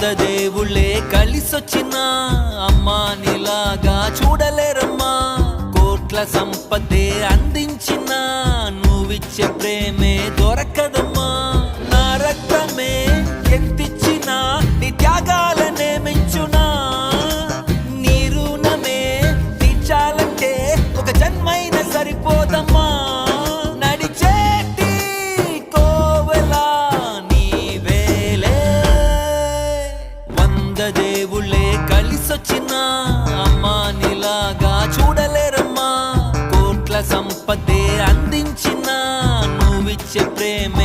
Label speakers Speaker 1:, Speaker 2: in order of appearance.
Speaker 1: వంద దేవుళ్ళే కలిసొచ్చిన అమ్మా నీలాగా చూడలేరమ్మా. కోట్ల సంపదే అందించిన నువ్విచ్చే ప్రేమే దొరక పెద్దదేవులే కలిసొచ్చినా అమ్మా నీలాగా చూడలేరమ్మా. కోట్ల సంపదే అందించిన నువ్విచ్చే ప్రేమ